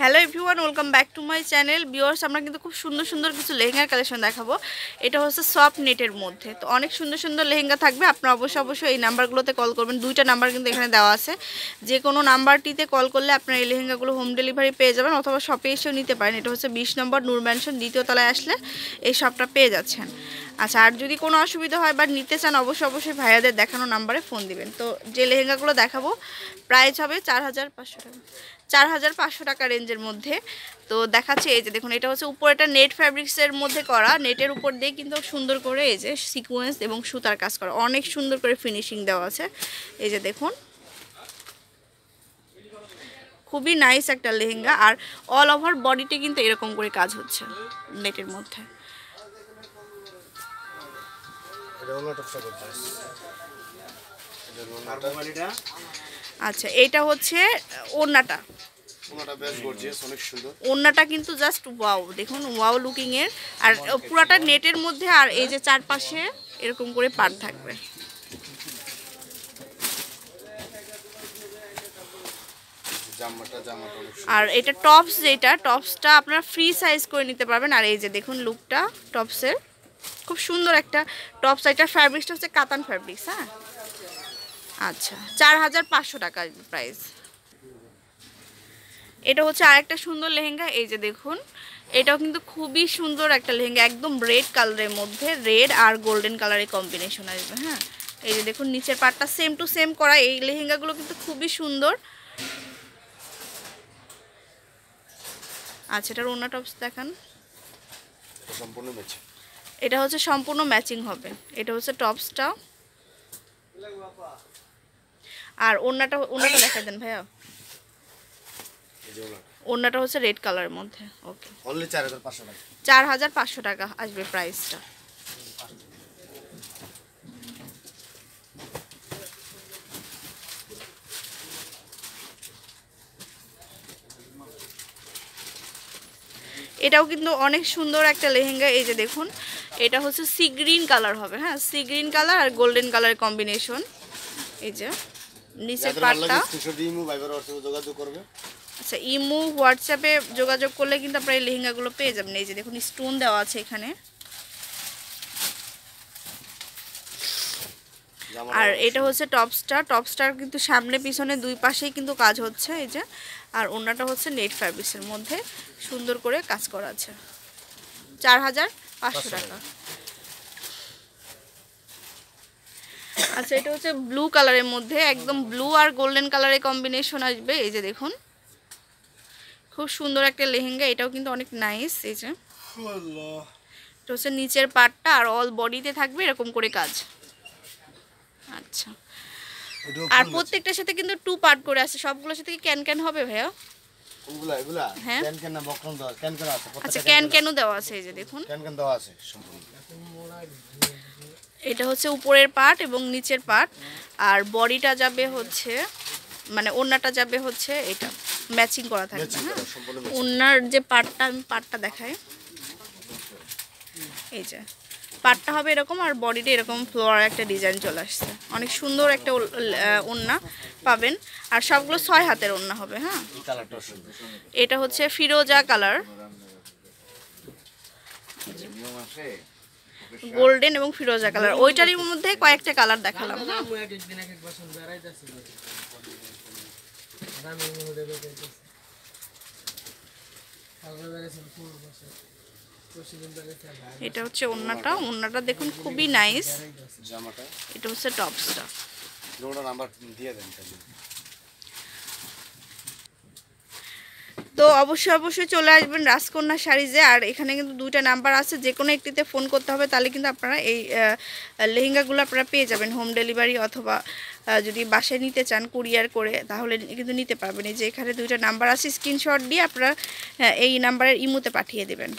Hello everyone welcome back to my channel viewers আমরা কিন্তু খুব সুন্দর সুন্দর কিছু লেহেঙ্গার কালেকশন দেখাবো। এটা হচ্ছে সফট নেটের মধ্যে। তো অনেক সুন্দর সুন্দর লেহেঙ্গা থাকবে। আপনারা অবশ্যই অবশ্যই এই নাম্বারগুলোতে কল করবেন। দুইটা নাম্বার কিন্তু এখানে দেওয়া আছে। যে কোনো নাম্বারটিতে কল করলে আপনারা এই লেহেঙ্গাগুলো হোম ডেলিভারি পেয়ে যাবেন অথবা শপে এসেও নিতে পারেন। এটা হচ্ছে বিশ নম্বর নূর ম্যানশন দ্বিতীয় তলায় আসলে এই শপটা পেয়ে যাচ্ছেন। আচ্ছা আর যদি কোনো অসুবিধা হয় বা নিতে চান, অবশ্যই অবশ্যই ভাইয়াদের দেখানো নাম্বারে ফোন দিবেন। তো যে লেহেঙ্গাগুলো দেখাবো প্রাইস হবে চার হাজার পাঁচশো টাকা। চার হাজার পাঁচশো টাকা রেঞ্জের মধ্যে। তো দেখাচ্ছে, এই যে দেখুন, এটা হচ্ছে উপরেটা নেট ফ্যাব্রিক্সের মধ্যে করা। নেটের উপর দিয়ে কিন্তু সুন্দর করে এই যে সিকোয়েন্স এবং সুতার কাজ করা। অনেক সুন্দর করে ফিনিশিং দেওয়া আছে। এই যে দেখুন। খুবই নাইস একটা লেহেঙ্গা। আর অল ওভার বডিতে কিন্তু এরকম করে কাজ হচ্ছে নেটের মধ্যে। আচ্ছা এটা হচ্ছে ওড়নাটা। ওনাটা বেশ গর্জিয়াস অনেক সুন্দর। ওড়নাটা কিন্তু জাস্ট ওয়াও দেখুন ওয়াও লুকিং এর। আর পুরাটা নেটের মধ্যে আর এই যে চারপাশে এরকম করে পার থাকবে। জামাটা জামাটা অনেক সুন্দর। আর এটা টপস যেটা টপসটা আপনারা ফ্রি সাইজ করে নিতে পারবেন। আর এই যে দেখুন লুকটা টপসের খুব সুন্দর একটা টপস এটা ফ্যাব্রিক্সটা হচ্ছে কাতান ফ্যাব্রিক্স হ্যাঁ? আচ্ছা চার হাজার পাঁচশো টাকা প্রাইস এটা হচ্ছে আরেকটা সুন্দর লেহেঙ্গা, এই যে দেখুন, এটাও কিন্তু খুবই সুন্দর একটা লেহেঙ্গা, একদম রেড কালারের মধ্যে রেড আর গোল্ডেন কালারের কম্বিনেশন আসবে হ্যাঁ? এই যে দেখুন, নিচের পাটটা সেম টু সেম করা, এই লেহেঙ্গাগুলো কিন্তু খুবই সুন্দর। আচ্ছা এটার ওনা টপস দেখান। সম্পূর্ণ এটা হচ্ছে সম্পূর্ণ ম্যাচিং হবে। এটা হচ্ছে টপসটা। আর ওনাটা ওনাটা দেখা দেন ভাইয়া। ওনাটা হচ্ছে রেড কালারের মধ্যে। ওকে অনলি চার হাজার পাঁচশো টাকা। চার হাজার পাঁচশো টাকা আসবে প্রাইসটা। এটাও কিন্তু অনেক সুন্দর একটা লেহেঙ্গা। এই যে দেখুন এটা হচ্ছে সি গ্রিন কালার হবে হ্যাঁ? সি গ্রিন কালার আর গোল্ডেন কালারের কম্বিনেশন। এই যে নিচের পাটটা। আচ্ছা ইমো হোয়াটসঅ্যাপে যোগাযোগ করলে কিন্তু আপনারা এই লেহেঙ্গাগুলো পেয়ে যাবেন। এই যে দেখুন স্টোন দেওয়া আছে এখানে। আর এটা হচ্ছে টপস্টার টপস্টার কিন্তু সামনে পিছনে দুই পাশেই কিন্তু কাজ হচ্ছে এই যে। আর ওনাটা হচ্ছে নেট ফ্যাব্রিক্সের মধ্যে সুন্দর করে কাজ করা আছে। চার হাজার পাঁচশো টাকা। আচ্ছা এটা হচ্ছে ব্লু কালারের মধ্যে একদম ব্লু আর গোল্ডেন কালারের কম্বিনেশন আসবে এই যে দেখুন। খুব সুন্দর একটা লেহেঙ্গা এটাও কিন্তু অনেক নাইস এই যে। এটা হচ্ছে নিচের পার্টটা আর অল বডিতে থাকবে এরকম করে কাজ। আচ্ছা। আর প্রত্যেকটার সাথে কিন্তু টু পার্ট করে আছে সবগুলোর সাথে কি ক্যান ক্যান হবে ভাইয়া? এগুলা হ্যাঁ। ক্যান ক্যান না বকরম দেওয়া ক্যান ক্যান আছে? আচ্ছা ক্যান ক্যানও দেওয়া আছে? এই যে দেখুন। ক্যান ক্যান দেওয়া আছে সম্পূর্ণ। এটা হচ্ছে উপরের পার্ট এবং নিচের পার্ট আর বডিটা যাবে হচ্ছে মানে ওড়নাটা যাবে হচ্ছে এটা ম্যাচিং করা থাকবে হ্যাঁ? করা ওড়নার যে পার্টটা আমি পার্টটা দেখাই। এই যে পার্টটা হবে এরকম আর বডিটা এরকম ফ্লোয়ার একটা ডিজাইন চলে আসছে। অনেক সুন্দর একটা ওড়না পাবেন। আর সবগুলো ছয় হাতের ওড়না হবে হ্যাঁ? এটা হচ্ছে ফিরোজা কালার গোল্ডেন এবং ফিরোজা কালার ওইটারই মধ্যে কয়েকটা কালার দেখালাম হ্যাঁ? এটা হচ্ছে ওন্নাটা। ওন্নাটা দেখুন খুবই নাইস জামাটা। এটা হচ্ছে টপসটা। ওটা নাম্বার দিয়ে দেন তাহলে। তো অবশ্যই অবশ্যই চলে আসবেন রাজকন্যা শাড়িজে আর এখানে কিন্তু দুইটা নাম্বার আছে। যে কোনো একটিতে ফোন করতে হবে তাহলে কিন্তু আপনারা এই লেহেঙ্গাগুলো আপনারা পেয়ে যাবেন হোম ডেলিভারি অথবা যদি বাসায় নিতে চান কুরিয়ার করে তাহলে কিন্তু নিতে পারবেন। এই যে এখানে দুইটা নাম্বার আছে স্ক্রিনশট দিয়ে আপনারা এই নাম্বারের ইমুতে পাঠিয়ে দেবেন।